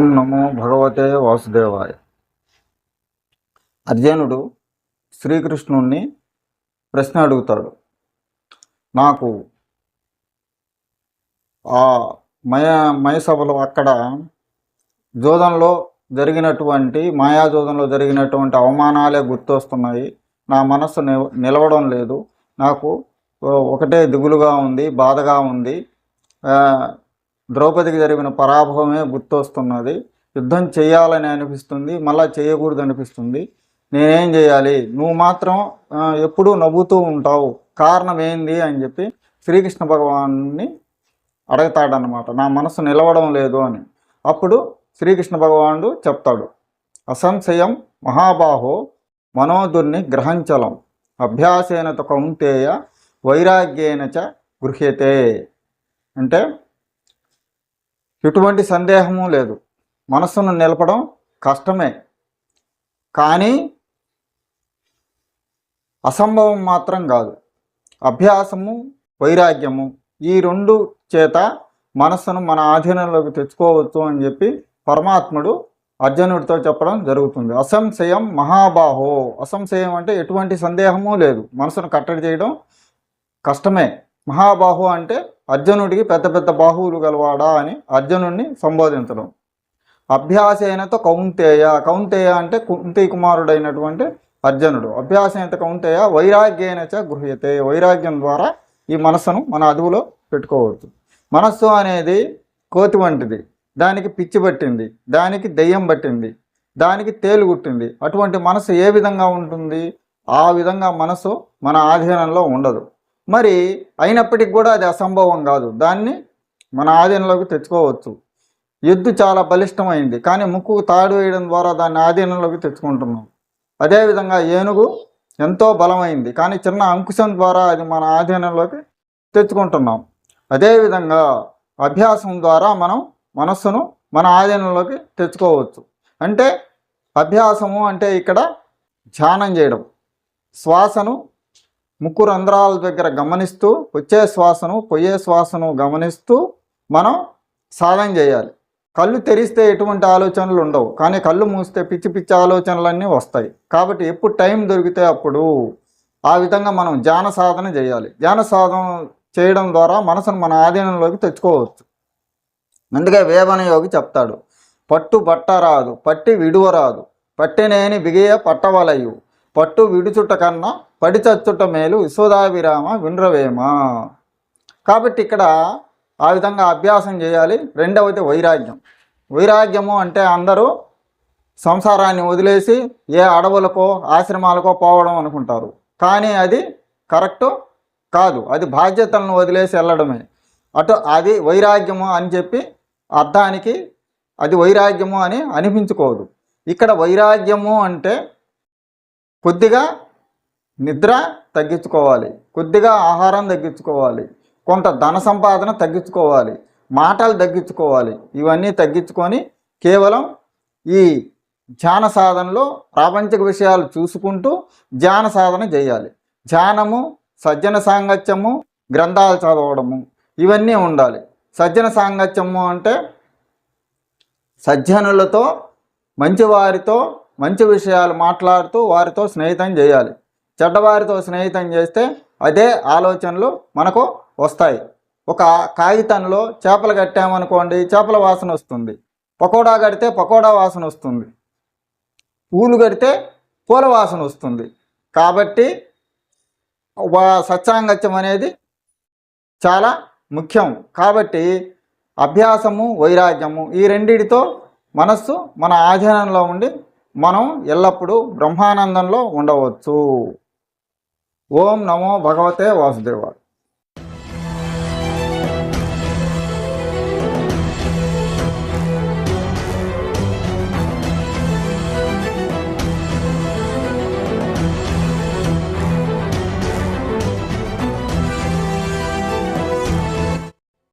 ఓం నమో భగవతే వాసుదేవాయ. అర్జునుడు శ్రీకృష్ణుణ్ణి ప్రశ్న అడుగుతాడు. నాకు ఆ మయ మయసభలో అక్కడ జోదంలో జరిగినటువంటి మాయాజోదంలో జరిగినటువంటి అవమానాలే గుర్తొస్తున్నాయి. నా మనస్సు నిలవడం లేదు. నాకు ఒకటే దిగులుగా ఉంది బాధగా ఉంది. ద్రౌపదికి జరిగిన పరాభవమే గుర్తొస్తున్నది. యుద్ధం చేయాలని అనిపిస్తుంది మళ్ళీ చేయకూడదు అనిపిస్తుంది. నేనేం చేయాలి? నువ్వు మాత్రం ఎప్పుడూ నవ్వుతూ ఉంటావు. కారణం ఏంది అని చెప్పి శ్రీకృష్ణ భగవాన్ని అడగతాడనమాట నా మనసు నిలవడం లేదు అని. అప్పుడు శ్రీకృష్ణ భగవానుడు చెప్తాడు అసంశయం మహాబాహో మనోదుర్ని గ్రహంచలం. అభ్యాసేనత కౌంతేయ వైరాగ్యేన చ గృహ్యతే. అంటే ఎటువంటి సందేహము లేదు. మనస్సును నిలపడం కష్టమే. కానీ అసంభవం మాత్రం కాదు. అభ్యాసము వైరాగ్యము ఈ రెండు చేత మనస్సును మన ఆధీనంలోకి తెచ్చుకోవచ్చు అని చెప్పి పరమాత్ముడు అర్జునుడితో చెప్పడం జరుగుతుంది. అసంశయం మహాబాహో. అసంశయం అంటే ఎటువంటి సందేహము లేదు. మనసును కట్టడి చేయడం కష్టమే. మహాబాహు అంటే అర్జునుడికి పెద్ద పెద్ద బాహువులు గలవాడా అని అర్జునుడిని సంబోధించడం. అభ్యాసేనతో కౌంతేయ. కౌంతేయ అంటే కుంతి కుమారుడైనటువంటి అర్జునుడు. అభ్యాసేనత కౌంతేయ వైరాగ్యేనచ గృహ్యతే. వైరాగ్యం ద్వారా ఈ మనస్సును మన అదువులో పెట్టుకోవచ్చు. మనస్సు అనేది కోతి వంటిది. దానికి పిచ్చి పట్టింది. దానికి దెయ్యం పట్టింది. దానికి తేలు గుట్టింది అటువంటి మనసు ఏ విధంగా ఉంటుంది? ఆ విధంగా మనసు మన ఆధీనంలో ఉండదు. మరి అయినప్పటికీ కూడా అది అసంభవం కాదు. దాన్ని మన ఆధీనంలోకి తెచ్చుకోవచ్చు. ఎద్దు చాలా బలిష్టమైంది. కానీ ముక్కుకు తాడు వేయడం ద్వారా దాన్ని ఆధీనంలోకి తెచ్చుకుంటున్నాం. అదేవిధంగా ఏనుగు ఎంతో బలమైంది. కానీ చిన్న అంకుశం ద్వారా అది మన ఆధీనంలోకి తెచ్చుకుంటున్నాం. అదేవిధంగా అభ్యాసం ద్వారా మనం మనస్సును మన ఆధీనంలోకి తెచ్చుకోవచ్చు. అంటే అభ్యాసము అంటే ఇక్కడ ధ్యానం చేయడం. శ్వాసను ముక్కు రంధ్రాల దగ్గర గమనిస్తూ వచ్చే శ్వాసను పోయే శ్వాసను గమనిస్తూ మనం సాధన చేయాలి. కళ్ళు తెరిస్తే ఎటువంటి ఆలోచనలు ఉండవు. కానీ కళ్ళు మూస్తే పిచ్చి పిచ్చి ఆలోచనలన్నీ వస్తాయి. కాబట్టి ఎప్పుడు టైం దొరికితే అప్పుడు ఆ విధంగా మనం ధ్యాన సాధన చేయాలి. ధ్యాన సాధన చేయడం ద్వారా మనసును మన ఆధీనంలోకి తెచ్చుకోవచ్చు. అందుకే వేవన యోగి చెప్తాడు పట్టు బట్టరాదు పట్టి విడువరాదు పట్టినేని బిగియ పట్టవలయు పట్టు విడుచుట కన్నా పడి చచ్చుట మేలు విశ్వదాభిరామ విండ్రవేమ కాబట్టి ఇక్కడ ఆ విధంగా అభ్యాసం చేయాలి. రెండవది వైరాగ్యం. వైరాగ్యము అంటే అందరూ సంసారాన్ని వదిలేసి ఏ అడవులకో ఆశ్రమాలకో పోవడం అనుకుంటారు. కానీ అది కరెక్ట్ కాదు. అది బాధ్యతలను వదిలేసి వెళ్ళడమే. అటు అది వైరాగ్యము అని చెప్పి అర్థానికి అది వైరాగ్యము అని అనిపించుకోదు. ఇక్కడ వైరాగ్యము అంటే కొద్దిగా నిద్ర తగ్గించుకోవాలి. కొద్దిగా ఆహారం తగ్గించుకోవాలి. కొంత ధన సంపాదన తగ్గించుకోవాలి. మాటలు తగ్గించుకోవాలి. ఇవన్నీ తగ్గించుకొని కేవలం ఈ ధ్యాన సాధనలో ప్రాపంచిక విషయాలు చూసుకుంటూ ధ్యాన సాధన చేయాలి. ధ్యానము సజ్జన సాంగత్యము గ్రంథాలు చదవడము ఇవన్నీ ఉండాలి. సజ్జన సాంగత్యము అంటే సజ్జనులతో మంచివారితో మంచి విషయాలు మాట్లాడుతూ వారితో స్నేహితం చేయాలి. చెడ్డవారితో స్నేహితం చేస్తే అదే ఆలోచనలు మనకు వస్తాయి. ఒక కాగితంలో చేపలు కట్టామనుకోండి చేపల వాసన వస్తుంది. పకోడా కడితే పకోడా వాసన వస్తుంది. పూలు కడితే పూల వాసన వస్తుంది. కాబట్టి వా- సత్సాంగత్యం అనేది చాలా ముఖ్యం. కాబట్టి అభ్యాసము వైరాగ్యము ఈ రెండిటితో మనస్సు మన ఆధీనంలో ఉండి మనం ఎల్లప్పుడూ బ్రహ్మానందంలో ఉండవచ్చు. ఓం నమో భగవతే వాసుదేవాడు